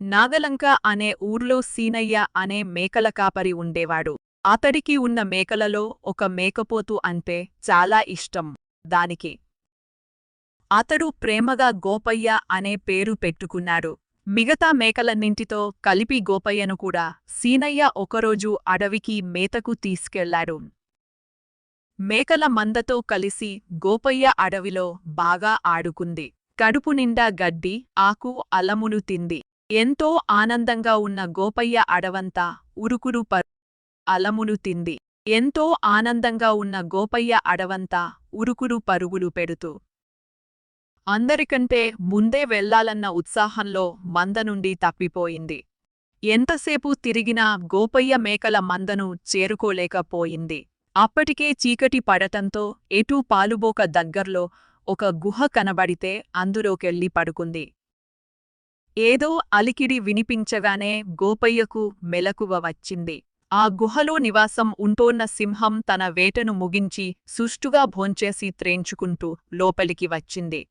నాగలంక అనే ఊర్లో సీనయ్య అనే మేకల కాపరి ఉండేవాడు. అతడికి ఉన్న మేకలలో ఒక మేకపోతు అంటే చాలా ఇష్టం. దానికి అతడు ప్రేమగా గోపయ్య అనే పేరు పెట్టుకున్నాడు. మిగతా మేకలన్నింటితో కలిపి గోపయ్యను కూడా సీనయ్య ఒకరోజు అడవికి మేతకు తీసుకెళ్ళాడు. మేకల మందతో కలిసి గోపయ్య అడవిలో బాగా ఆడుకుంది. కడుపు నిండా గడ్డి ఆకు అలములు తింది. ఎంతో ఆనందంగా ఉన్న గోపయ్య అడవంతా ఉరుకురు పరు అలములు తింది. ఎంతో ఆనందంగా ఉన్న గోపయ్య అడవంతా ఉరుకురు పరుగులు పెడుతూ అందరికంటే ముందే వెళ్ళాలన్న ఉత్సాహంలో మంద నుండి తప్పిపోయింది. ఎంతసేపు తిరిగినా గోపయ్య మేకల మందను చేరుకోలేకపోయింది. అప్పటికే చీకటి పడటంతో ఎటూ పాలుబోక దగ్గర్లో ఒక గుహ కనబడితే అందులోకెళ్ళి పడుకుంది. ఏదో అలికిడి వినిపించగానే గోపయ్యకు మెలకువ వచ్చింది. ఆ గుహలో నివాసం ఉంటోన్న సింహం తన వేటను ముగించి సుష్టుగా భోంచేసి త్రేంచుకుంటూ లోపలికి వచ్చింది.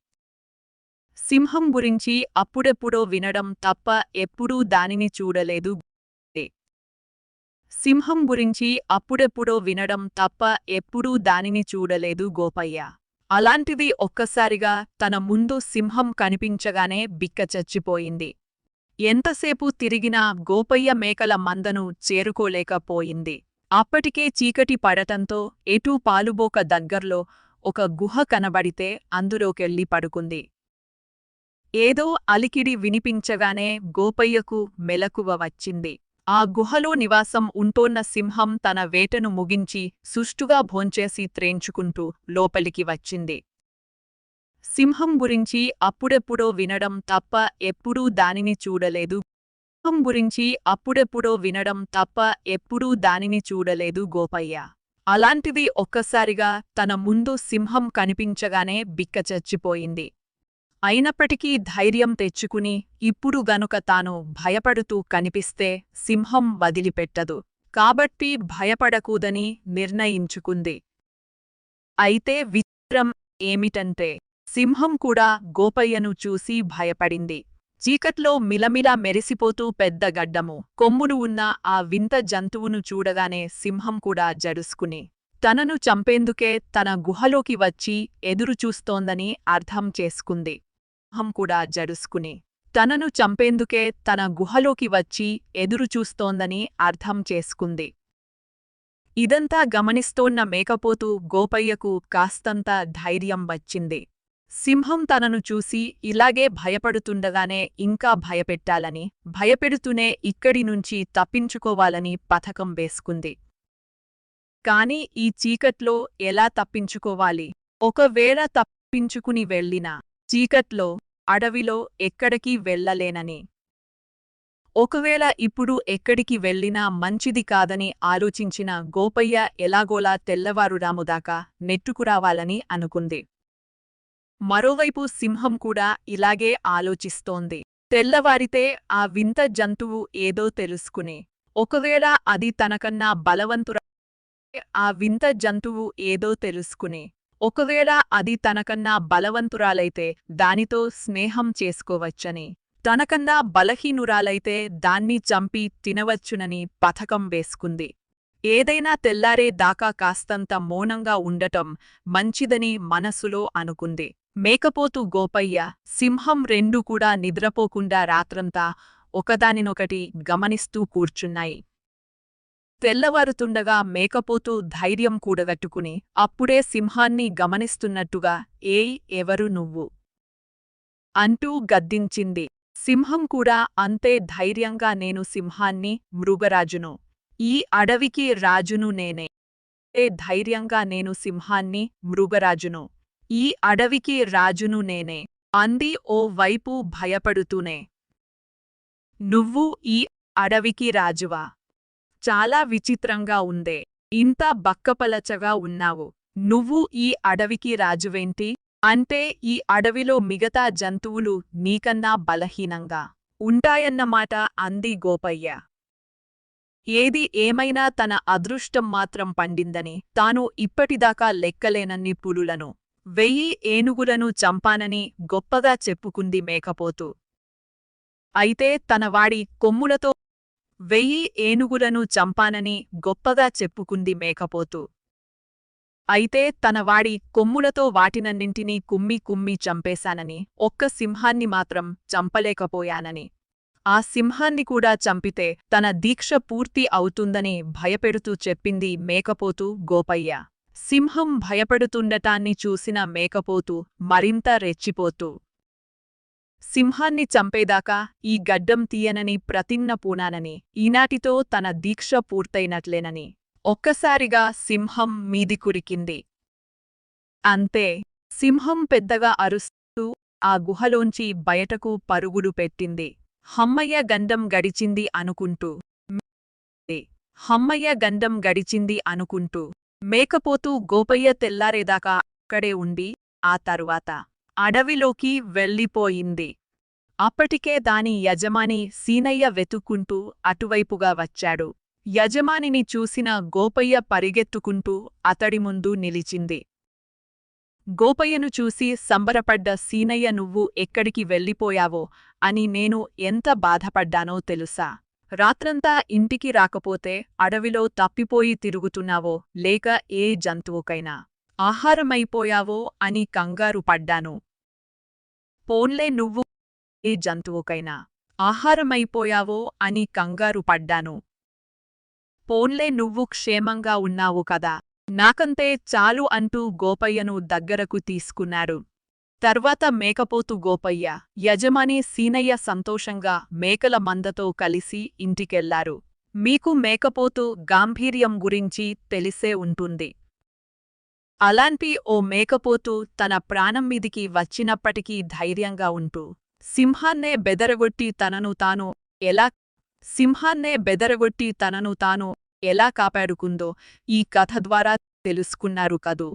సింహం గురించి అప్పుడెప్పుడో వినడం తప్ప ఎప్పుడూ దానిని చూడలేదు. సింహం గురించి అప్పుడెప్పుడో వినడం తప్ప ఎప్పుడూ దానిని చూడలేదు గోపయ్య. అలాంటిది ఒక్కసారిగా తన ముందు సింహం కనిపించగానే బిక్క చచ్చిపోయింది. ఎంతసేపు తిరిగినా గోపయ్య మేకల మందను చేరుకోలేకపోయింది. అప్పటికే చీకటి పడటంతో ఎటూ పాలుబోక దగ్గర్లో ఒక గుహ కనబడితే అందులోకెళ్ళి పడుకుంది. ఏదో అలికిడి వినిపించగానే గోపయ్యకు మెలకువ వచ్చింది. ఆ గుహలో నివాసం ఉంటోన్న సింహం తన వేటను ముగించి సుష్టుగా భోంచేసి త్రేంచుకుంటూ లోపలికి వచ్చింది. సింహం గురించి అప్పుడెప్పుడో వినడం తప్ప ఎప్పుడూ దానిని చూడలేదు. సింహం గురించి అప్పుడెప్పుడో వినడం తప్ప ఎప్పుడూ దానిని చూడలేదు గోపయ్య. అలాంటిది ఒక్కసారిగా తన ముందు సింహం కనిపించగానే బిక్క చచ్చిపోయింది. అయినప్పటికీ ధైర్యం తెచ్చుకుని ఇప్పుడు గనుక తాను భయపడుతూ కనిపిస్తే సింహం వదిలిపెట్టదు. కాబట్టి భయపడకూదని నిర్ణయించుకుంది. అయితే విచిత్రం ఏమిటంటే సింహం కూడా గోపయ్యను చూసి భయపడింది. చీకట్లో మిలమిలా మెరిసిపోతూ పెద్ద గడ్డము కొమ్ములు ఉన్న ఆ వింత జంతువును చూడగానే సింహం కూడా జడుసుకుని తనను చంపేందుకే తన గుహలోకి వచ్చి ఎదురుచూస్తోందని అర్థం చేసుకుంది. సింహం కూడా జడుసుకుని. తనను చంపేందుకే తన గుహలోకి వచ్చి ఎదురుచూస్తోందని అర్థం చేసుకుంది. ఇదంతా గమనిస్తోన్న మేకపోతూ గోపయ్యకు కాస్తంత ధైర్యం వచ్చింది. సింహం తనను చూసి ఇలాగే భయపడుతుండగానే ఇంకా భయపెట్టాలని భయపెడుతూనే ఇక్కడి నుంచి తప్పించుకోవాలని పథకం వేసుకుంది. కాని ఈ చీకట్లో ఎలా తప్పించుకోవాలి? ఒకవేళ తప్పించుకుని వెళ్ళినా చీకట్లో అడవిలో ఎక్కడికి వెళ్ళలేనని. ఒకవేళ ఇప్పుడు ఎక్కడికి వెళ్ళినా మంచిది కాదని ఆలోచించిన గోపయ్య ఎలాగోలా తెల్లవారురాముదాకా నెట్టుకురావాలని అనుకుంది. మరోవైపు సింహం కూడా ఇలాగే ఆలోచిస్తోంది. తెల్లవారితే ఆ వింత జంతువు ఏదో తెలుసుకుని ఒకవేళ అది తనకన్నా బలవంతురా ఆ వింత జంతువు ఏదో తెలుసుకుని. ఒకవేళ అది తనకన్నా బలవంతురాలైతే దానితో స్నేహం చేసుకోవచ్చని. తనకన్నా బలహీనురాలైతే దాన్ని చంపి తినవచ్చునని పథకం వేసుకుంది. ఏదైనా తెల్లారే దాకా కాస్తంత మౌనంగా ఉండటం మంచిదని మనసులో అనుకుంది. మేకపోతు గోపయ్య సింహం రెండూ కూడా నిద్రపోకుండా రాత్రంతా ఒకదానినొకటి గమనిస్తూ కూర్చున్నాయి. తెల్లవారుతుండగా మేకపోతూ ధైర్యం కూడగట్టుకుని అప్పుడే సింహాన్ని గమనిస్తున్నట్టుగా ఏయ్ ఎవరు నువ్వు అంటూ గద్దించింది. సింహం కూడా అంతే ధైర్యంగా నేను సింహాన్ని మృగరాజును. ఈ అడవికి రాజును నేనే. ఏ ధైర్యంగా నేను సింహాన్ని మృగరాజును. ఈ అడవికి రాజును నేనే అంది ఓ వైపు భయపడుతూనే. నువ్వు ఈ అడవికి రాజువా? చాలా విచిత్రంగా ఉందే. ఇంత బక్కపలచగా ఉన్నావు. నువ్వు ఈ అడవికి రాజువేంటి? అంటే ఈ అడవిలో మిగతా జంతువులు నీకన్నా బలహీనంగా ఉంటాయన్నమాట అంది గోపయ్య. ఏది ఏమైనా తన అదృష్టం మాత్రం పండిందని తాను ఇప్పటిదాకా లెక్కలేనన్ని పులులను వెయ్యి ఏనుగులను చంపానని గొప్పగా చెప్పుకుంది మేకపోతూ. అయితే తనవాడి కొమ్ములతో వెయ్యి ఏనుగులను చంపానని గొప్పగా చెప్పుకుంది మేకపోతు. అయితే తనవాడి కొమ్ములతో వాటినన్నింటినీ కుమ్మి కుమ్మి చంపేశానని ఒక్క సింహాన్ని మాత్రం చంపలేకపోయానని. ఆ సింహాన్ని కూడా చంపితే తన దీక్ష పూర్తి అవుతుందని భయపెడుతూ చెప్పింది మేకపోతు గోపయ్య. సింహం భయపడుతుండటాన్ని చూసిన మేకపోతు మరింత రెచ్చిపోతూ సింహాన్ని చంపేదాకా ఈ గడ్డం తీయనని ప్రతిన్న పూనానని ఈనాటితో తన దీక్ష పూర్తయినట్లేనని ఒక్కసారిగా సింహం మీది కురికింది. అంతే సింహం పెద్దగా అరుస్తూ ఆ గుహలోంచి బయటకు పరుగుడు పెట్టింది. హమ్మయ్య గండం గడిచింది అనుకుంటూ హమ్మయ్య గండం గడిచింది అనుకుంటూ మేకపోతూ గోపయ్య తెల్లారేదాకా అక్కడే ఉండి ఆ తరువాత అడవిలోకి వెళ్ళిపోయింది. అప్పటికే దాని యజమాని సీనయ్య వెతుక్కుంటూ అటువైపుగా వచ్చాడు. యజమానిని చూసిన గోపయ్య పరిగెత్తుకుంటూ అతడి ముందు నిలిచింది. గోపయ్యను చూసి సంబరపడ్డ సీనయ్య నువ్వు ఎక్కడికి వెళ్ళిపోయావో అని నేను ఎంత బాధపడ్డానో తెలుసా? రాత్రంతా ఇంటికి రాకపోతే అడవిలో తప్పిపోయి తిరుగుతున్నావో లేక ఏ జంతువుకైనా? ఆహారమైపోయావో అని కంగారు పడ్డాను. పోన్లే నువ్వు. ఏ జంతువుకైనా ఆహారమైపోయావో అని కంగారు పడ్డాను. పోన్లే నువ్వు క్షేమంగా ఉన్నావు కదా. నాకంతే చాలు అంటూ గోపయ్యను దగ్గరకు తీసుకున్నాడు తర్వాత మేకపోతు గోపయ్య యజమాని సీనయ్య సంతోషంగా మేకల మందతో కలిసి ఇంటికెళ్ళారు. మీకు మేకపోతు గాంభీర్యం గురించి తెలిసే ఉంటుంది. అలాంటి ఓ మేకపోతు తన ప్రాణం మీదికి వచ్చినప్పటికీ ధైర్యంగా ఉంటూ సింహాన్నే బెదరగొట్టి తనను తాను ఎలా సింహాన్నే బెదరగొట్టి తనను తాను ఎలా కాపాడుకుందో ఈ కథ ద్వారా తెలుసుకున్నారు కదూ.